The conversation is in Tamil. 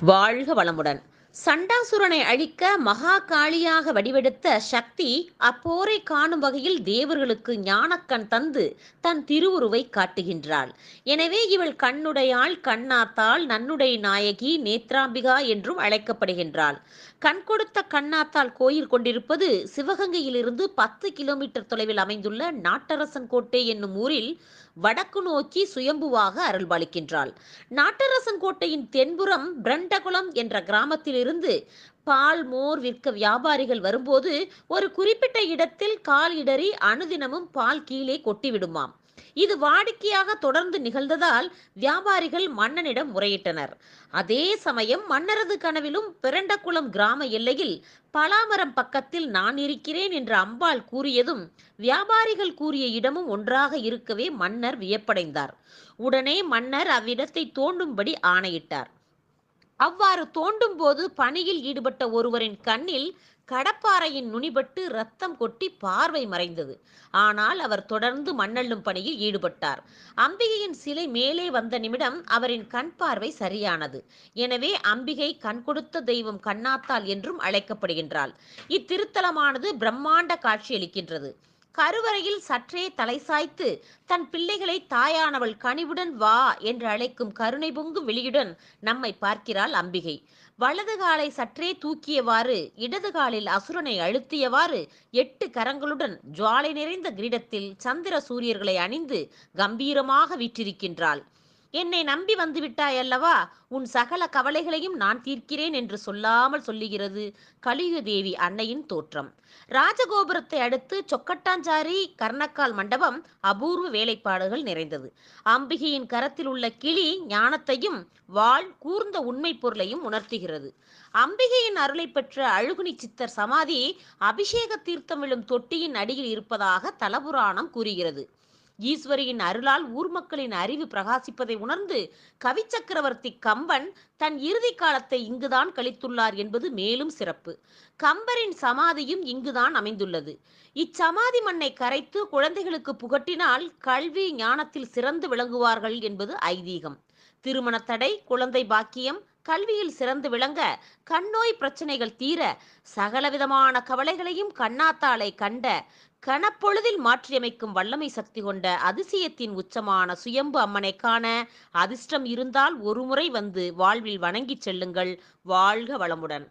வாழ்க வளமுடன். சண்டாசுரனை அழிக்க மகா காளியாக வடிவெடுத்த சக்தி அப்போரை காணும் வகையில் தேவர்களுக்கு ஞானக்கண் தந்து தன் திருவுருவை காட்டுகின்றாள். எனவே இவள் கண்ணுடையாள் கண்ணாத்தாள் நன்னுடை நாயகி நேத்ராம்பிகா என்றும் அழைக்கப்படுகின்றாள். கண் கொடுத்த கண்ணாத்தாள் கோயில் கொண்டிருப்பது சிவகங்கையிலிருந்து பத்து கிலோமீட்டர் தொலைவில் அமைந்துள்ள நாட்டரசன் கோட்டை என்னும் ஊரில் வடக்கு நோக்கி சுயம்புவாக அருள்பாலிக்கின்றாள் நாட்டரசன் கோட்டையின் தென்புறம் பிரண்டகுளம் என்ற கிராமத்திலிருந்து பால் மோர் விற்க வியாபாரிகள் வரும்போது ஒரு குறிப்பிட்ட இடத்தில் கால் இடறி அனுதினமும் பால் கீழே கொட்டிவிடுமாம். இது வாடிக்கையாக தொடர்ந்து நிகழ்ந்ததால் வியாபாரிகள் மன்னனிடம் முறையிட்டனர். அதே சமயம் மன்னரது கனவிலும் பிரண்டகுளம் கிராம எல்லையில் பலாமரம் பக்கத்தில் நான் இருக்கிறேன் என்று அம்பாள் கூறியதும் வியாபாரிகள் கூறிய இடமும் ஒன்றாக இருக்கவே மன்னர் வியப்படைந்தார். உடனே மன்னர் அவ்விடத்தை தோண்டும்படி ஆணையிட்டார். அவ்வாறு தோண்டும் போது பணியில் ஈடுபட்ட ஒருவரின் கண்ணில் கடப்பாறையின் நுனிபட்டு ரத்தம் கொட்டி பார்வை மறைந்தது. ஆனால் அவர் தொடர்ந்து மண்ணள்ளும் பணியில் ஈடுபட்டார். அம்பிகையின் சிலை மேலே வந்த நிமிடம் அவரின் கண் பார்வை சரியானது. எனவே அம்பிகை கண் கொடுத்த தெய்வம் கண்ணாத்தாள் என்றும் அழைக்கப்படுகின்றாள். இத்திருத்தலமானது பிரம்மாண்ட காட்சியளிக்கின்றது. கருவறையில் சற்றே தலை சாய்த்து தன் பிள்ளைகளை தாயானவள் கனிவுடன் வா என்று அழைக்கும் கருணை பொங்கும் வெளியுடன் நம்மை பார்க்கிறாள் அம்பிகை. வலது காலை சற்றே தூக்கியவாறு இடது காலில் அசுரனை அழுத்தியவாறு எட்டு கரங்களுடன் ஜுவாலை நிறைந்த கிரீடத்தில் சந்திர சூரியர்களை அணிந்து கம்பீரமாக விற்றிருக்கின்றாள். என்னை நம்பி வந்து விட்டாய் அல்லவா உன் சகல கவலைகளையும் நான் தீர்க்கிறேன் என்று சொல்லாமல் சொல்லுகிறது கலியுக தேவி அன்னையின் தோற்றம். ராஜகோபுரத்தை அடுத்து சொக்கட்டாஞ்சாரி கர்ணக்கால் மண்டபம் அபூர்வ வேலைப்பாடுகள் நிறைந்தது. அம்பிகையின் கரத்தில் உள்ள கிளி ஞானத்தையும் வாழ் கூர்ந்த உண்மை பொருளையும் உணர்த்துகிறது. அம்பிகையின் அருளை பெற்ற அழுகுனி சித்தர் சமாதி அபிஷேக தீர்த்தம் விழும் தொட்டியின் அடியில் இருப்பதாக தலபுராணம் கூறுகிறது. ஈஸ்வரியின் அருளால் ஊர் மக்களின் அறிவு பிரகாசிப்பதை உணர்ந்து கவி சக்கரவர்த்தி கம்பன் தன் இறுதி காலத்தை இங்குதான் கழித்துள்ளார் என்பது மேலும் சிறப்பு. கம்பரின் சமாதியும் இங்குதான் அமைந்துள்ளது. இச்சமாதி மண்ணை கரைத்து குழந்தைகளுக்கு புகட்டினால் கல்வி ஞானத்தில் சிறந்து விளங்குவார்கள் என்பது ஐதீகம். திருமண தடை குழந்தை பாக்கியம் கல்வியில் சிறந்து விளங்க கண்ணோய் பிரச்சனைகள் தீர சகலவிதமான கவலைகளையும் கண்ணாத்தாளை கண்ட கணப்பொழுதில் மாற்றியமைக்கும் வல்லமை சக்தி கொண்ட அதிசயத்தின் உச்சமான சுயம்பு அம்மனை காண அதிர்ஷ்டம் இருந்தால் ஒருமுறை வந்து வாழ்வில் வணங்கிச் செல்லுங்கள். வாழ்க வளமுடன்.